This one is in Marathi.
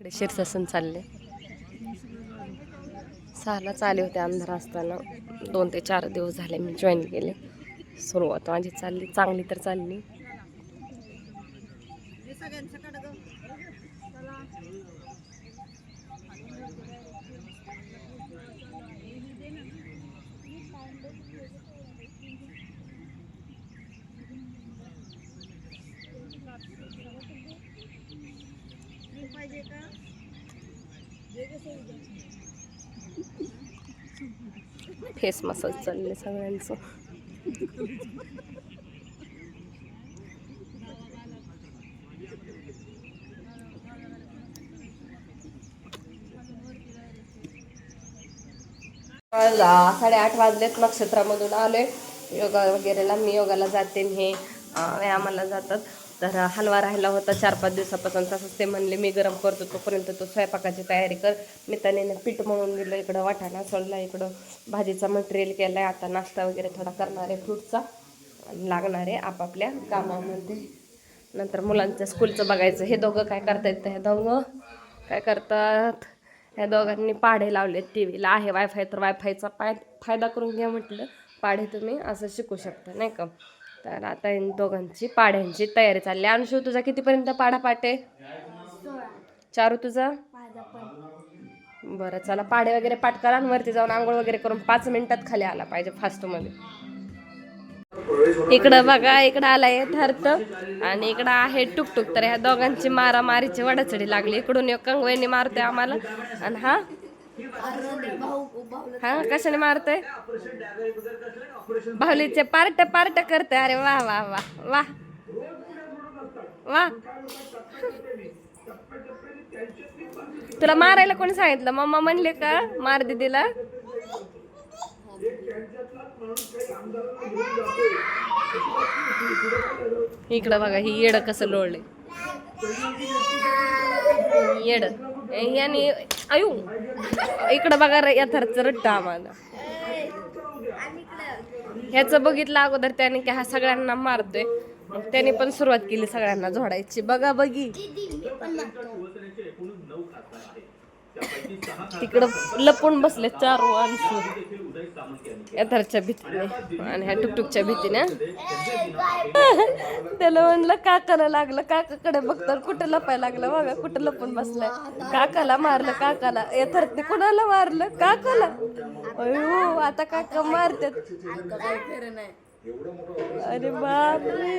इकडे शीर्षासन चालले. सहालाच आले होते अंधार असताना. दोन ते चार दिवस झाले मी जॉईन केले. सुरुवात माझी चालली चांगली तर चालली. फेस मसाज चालले सगळ्यांचं. साडेआठ वाजलेत नक्षत्रामधून आलोय. योगा वगैरेला मी योगाला जाते हे व्यायामाला जातात. तर हलवा राहिला होता चार पाच दिवसापासून. तसंच ते म्हणले मी गरम करतो तोपर्यंत तो स्वयंपाकाची तयारी कर. मी त्याने पीठ म्हणून दिलं इकडं वाटाणा सोडला इकडं. भाजीचा मटेरियल केलाय. आता नाश्ता वगैरे थोडा करणार आहे फ्रूटचा. लागणार आहे आपापल्या कामामध्ये. नंतर मुलांच्या स्कूलचं बघायचं. हे दोघं काय करतायत हे दोघं काय करतात? ह्या दोघांनी पाढे लावले टी व्हीला आहे वायफाय तर वायफायचा पाय फायदा करून घ्या म्हटलं. पाढे तुम्ही असं शिकू शकता नाही का? तर आता दोघांची पाढ्यांची तयारी चालली अनुषू तुझा कितीपर्यंत पाढा पाटे चारू तुझा? बरं चला पाढे वगैरे पाठ करा आणि वरती जाऊन आंघोळ वगैरे करून पाच मिनिटात खाली आला पाहिजे फास्टमध्ये. इकडं बघा इकडं आलाय यथार्थ आणि इकडं आहे टुकटुक. तर ह्या दोघांची मारामारीची वडाचडी लागली. इकडून एक कंगवेनी मारते आम्हाला. आणि हा हा कशाने मारतोय? बाहुलीचे पार्ट पार्ट करते अरे वा वा वा वा. वा. तुला मारायला कोणी सांगितलं? मम्मा म्हणले का मार दिदीला? इकडं बघा ही येड कसं लोळले येड. याने अयो इकडं बघा रे यथार्थ रट्ट आम्हाला. ह्याचं बघितलं अगोदर त्याने की हा सगळ्यांना मारतोय. मग त्याने पण सुरुवात केली सगळ्यांना झोडायची. बघा बघी. तिकडं लपून बसले चार वानसू यथार्थच्या भीतीने आणि ह्या टुकटुकच्या भीतीने. त्याला म्हणलं काकाला लागलं काकाकडे बघतात कुठं लपायला लागलं बघा कुठं लपून बसलाय. काकाला मारलं काकाला. यथार्थने कुणाला मारलं? काकाला. अयो आता काका मारतात. अरे बापरे.